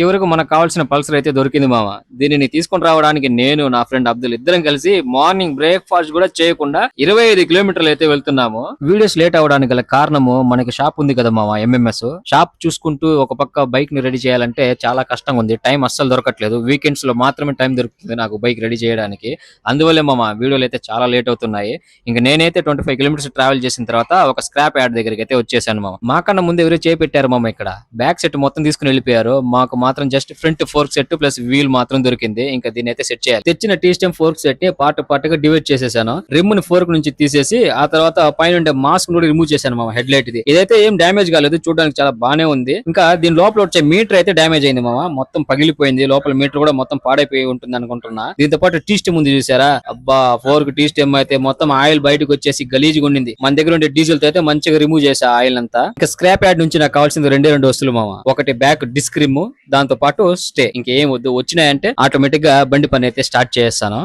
చివరకు మనకు కావాల్సిన పల్సర్ అయితే దొరికింది మామ. దీనిని తీసుకొని రావడానికి నేను నా ఫ్రెండ్ అబ్దుల్ ఇద్దరం కలిసి మార్నింగ్ బ్రేక్ఫాస్ట్ కూడా చేయకుండా ఇరవై ఐదు కిలోమీటర్లు అయితే వెళ్తున్నాము. వీడియోస్ లేట్ అవడానికి గల కారణము మనకి షాప్ ఉంది కదా మామ ఎంఎంఎస్ షాప్ చూసుకుంటూ ఒక పక్క బైక్ని రెడీ చేయాలంటే చాలా కష్టంగా ఉంది. టైం అస్సలు దొరకట్లేదు. వీకెండ్స్లో మాత్రమే టైం దొరుకుతుంది నాకు బైక్ రెడీ చేయడానికి. అందువల్లే మామ వీడియోలు అయితే చాలా లేట్ అవుతున్నాయి. ఇంకా నేనైతే ట్వంటీ ఫైవ్ కిలోమీటర్స్ ట్రావెల్ చేసిన తర్వాత ఒక స్క్రాప్ యాడ్ దగ్గరికి అయితే వచ్చేసాను మామ. మాకన్నా ముందు ఎవరు చేపెట్టారు మామ ఇక్కడ. బ్యాక్ సెట్ మొత్తం తీసుకుని వెళ్ళిపోయారు. మాకు మా మాత్రం just front fork set plus wheel మాత్రం దొరికింది. ఇంకా దీన్ని అయితే సెట్ చేయాలి. తెచ్చిన టీ స్టెమ్ ఫోర్క్ సెట్ని పార్ట్ పార్ట్గా డివైడ్ చేసేసాను. రిమ్ని ఫోర్క్ నుంచి తీసేసి ఆ తర్వాత పైన ఉండే మాస్క్ కూడా రిమూవ్ చేశాను మామ హెడ్ లైట్ ఇది ఇదైతే ఏం డ్యామేజ్ కాలేదు చూడడానికి చాలా బానే ఉంది. ఇంకా దీని లోపల వచ్చే మీటర్ అయితే డ్యామేజ్ అయింది మామ మొత్తం పగిలిపోయింది. లోపల మీటర్ కూడా మొత్తం పాడైపోయి ఉంటుంది అనుకుంటున్నా. దీంతో పాటు టీ స్టెమ్ ఉంది చూసారా? అబ్బా ఫోర్క్ టీ స్టెమ్ అయితే మొత్తం ఆయిల్ బయటకు వచ్చేసి గలీజ్గా ఉండింది. మన దగ్గర ఉండే డీజిల్తో అయితే మంచిగా రిమూవ్ చేసా ఆయిల్ అంతా. ఇంకా స్క్రాప్ యాడ్ నుంచి నాకు కావాల్సింది రెండే రెండు వస్తువులు మామ. ఒకటి బ్యాక్ డిస్క్ రిమ్ దాంతో పాటు స్టే ఇంకేం వద్దు వచ్చినాయంటే ఆటోమేటిక్గా బండి పని అయితే స్టార్ట్ చేస్తాను